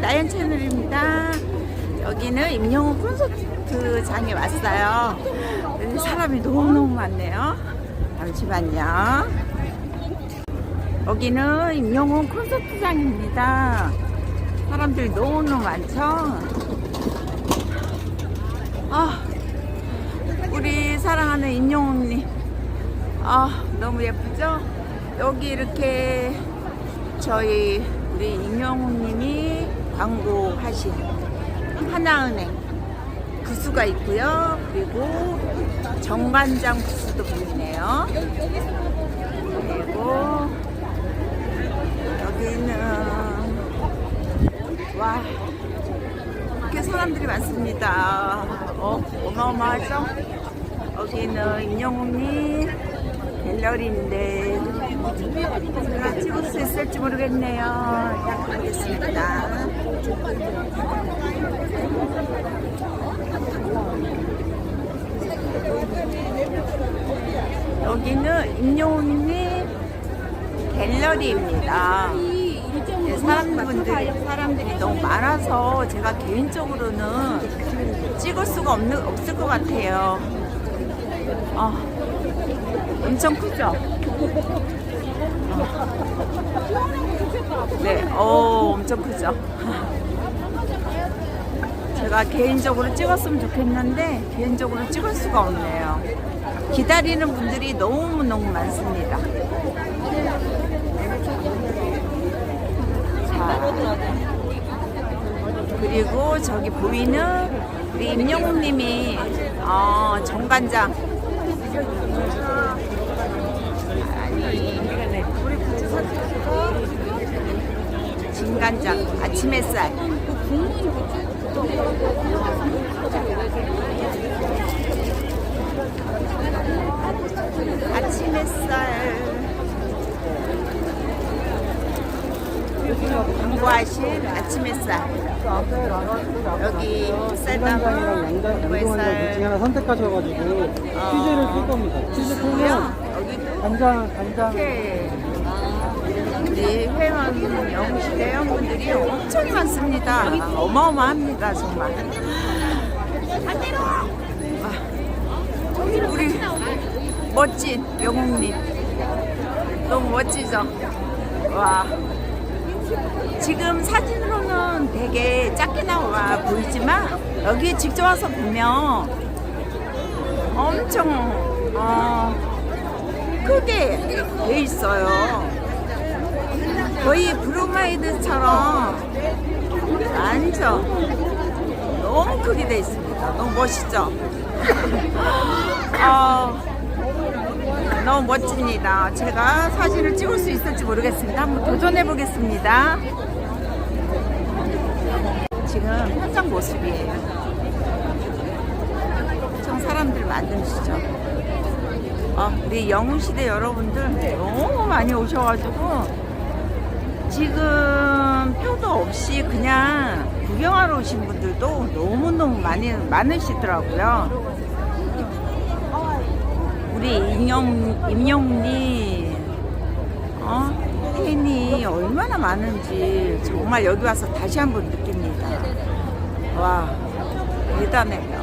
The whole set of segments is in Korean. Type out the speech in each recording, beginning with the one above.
나연 채널입니다. 여기는 임영웅 콘서트장에 왔어요. 사람이 너무너무 많네요. 잠시만요. 여기는 임영웅 콘서트장입니다. 사람들이 너무너무 많죠? 아, 우리 사랑하는 임영웅님. 아, 너무 예쁘죠? 여기 이렇게 저희 우리 임영웅님이 광고 하신 하나은행 부수가 있고요. 그리고 정관장 부수도 보이네요. 그리고 여기는 와 이렇게 사람들이 많습니다. 어, 어마어마하죠? 여기는 임영웅님 갤러리인데 제가 찍을 수 있을지 모르겠네요. 약하겠습니다. 여기는 임영웅님 갤러리입니다. 네, 사람분들이 사람들이 너무 많아서 제가 개인적으로는 찍을 수가 없는 없을 것 같아요. 아, 엄청 크죠? 어. 네, 어, 엄청 크죠? 제가 개인적으로 찍었으면 좋겠는데 개인적으로 찍을 수가 없네요. 기다리는 분들이 너무너무 많습니다. 자, 그리고 저기 보이는 우리 임영웅님이 어, 정관장 아니 진 간장 아침 햇살 아침 햇살 공부하신 아침 햇살 여기 양장이랑 둘 중에 하나 햇살 선택하셔가지고 퀴즈를 풀 겁니다. 퀴즈 풀면 여기도 간장 간장. 이렇게 우리 회원 영시 회원분들이 엄청 많습니다. 어마어마합니다 정말. 아, 우리 멋진 영웅님 너무 멋지죠? 와 지금 사진으로는 되게 작게 나와 보이지만 여기 직접 와서 보면 엄청 어, 크게 돼 있어요. 거의 브로마이드처럼 완전 너무 크게 돼 있습니다. 너무 멋있죠? 어, 너무 멋집니다. 제가 사진을 찍을 수 있을지 모르겠습니다. 한번 도전해 보겠습니다. 지금 현장 모습이에요. 엄청 사람들 많으시죠? 어, 우리 영웅시대 여러분들 너무 많이 오셔가지고 지금 표도 없이 그냥 구경하러 오신 분들도 너무너무 많이 많으시더라고요. 우리 임영, 임영님, 어? 팬이 얼마나 많은지 정말 여기 와서 다시 한번 느낍니다. 와, 대단해요.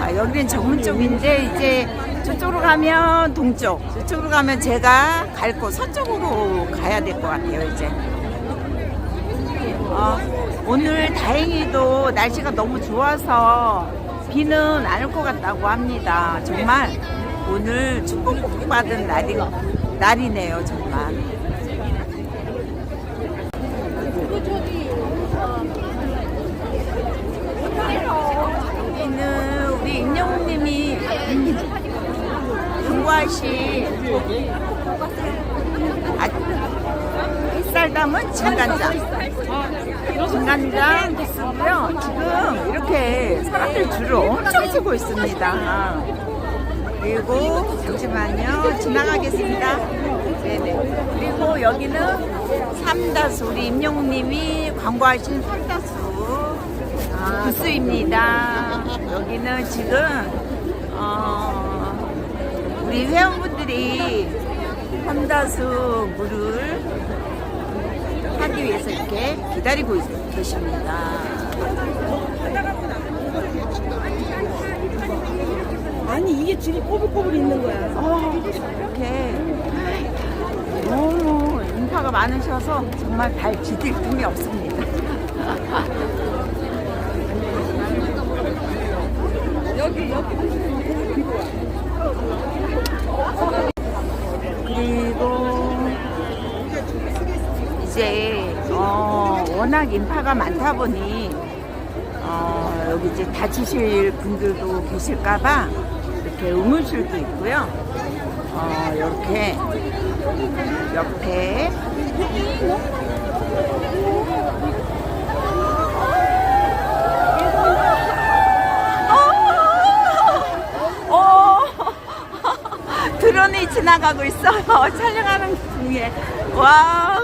아, 여기는 전문적인데 이제 저쪽으로 가면 동쪽, 저쪽으로 가면 제가 갈 곳 서쪽으로 가야 될 것 같아요 이제. 어, 오늘 다행히도 날씨가 너무 좋아서 비는 안 올 것 같다고 합니다. 정말 오늘 축복 받은 날이 날이네요 정말. 여기는 우리 임영웅님이 공부하신 아, 햇살 담은 진간장. 진간장 쓰고요. 지금 이렇게 사람들 줄을 엄청 서고 있습니다. 그리고 잠시만요. 지나가겠습니다. 네네. 그리고 여기는 삼다수 우리 임영웅님이 광고하신 삼다수 부스입니다. 여기는 지금 어, 우리 회원분 들이 삼다수 물을 하기 위해서 이렇게 기다리고 있- 계십니다. 아니 이게 지금 꼬불꼬불 있는 거야. 어, 이렇게 너무 인파가 많으셔서 정말 발 디딜 틈이 없습니다. 그리고 워낙 인파가 많다 보니 어, 여기 이제 다치실 분들도 계실까봐 이렇게 의무실도 있고요. 어, 이렇게 옆에 어, 어, 드론이 지나가고 있어요. 촬영하는 중에. 와.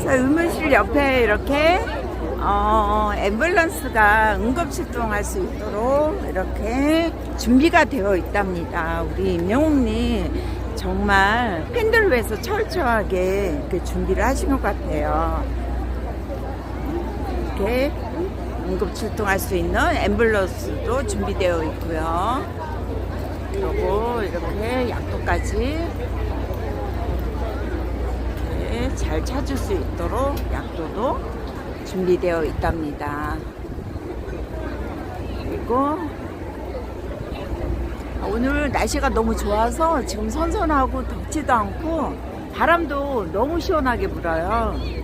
자, 의무실 옆에 이렇게 어, 앰뷸런스가 응급 출동할 수 있도록 이렇게 준비가 되어 있답니다. 우리 임영웅님 정말 팬들을 위해서 철저하게 이렇게 준비를 하신 것 같아요. 이렇게 응급 출동할 수 있는 앰뷸런스도 준비되어 있고요. 그리고 이렇게 약도까지 이렇게 잘 찾을 수 있도록 약도도 준비되어 있답니다. 그리고 오늘 날씨가 너무 좋아서 지금 선선하고 덥지도 않고 바람도 너무 시원하게 불어요.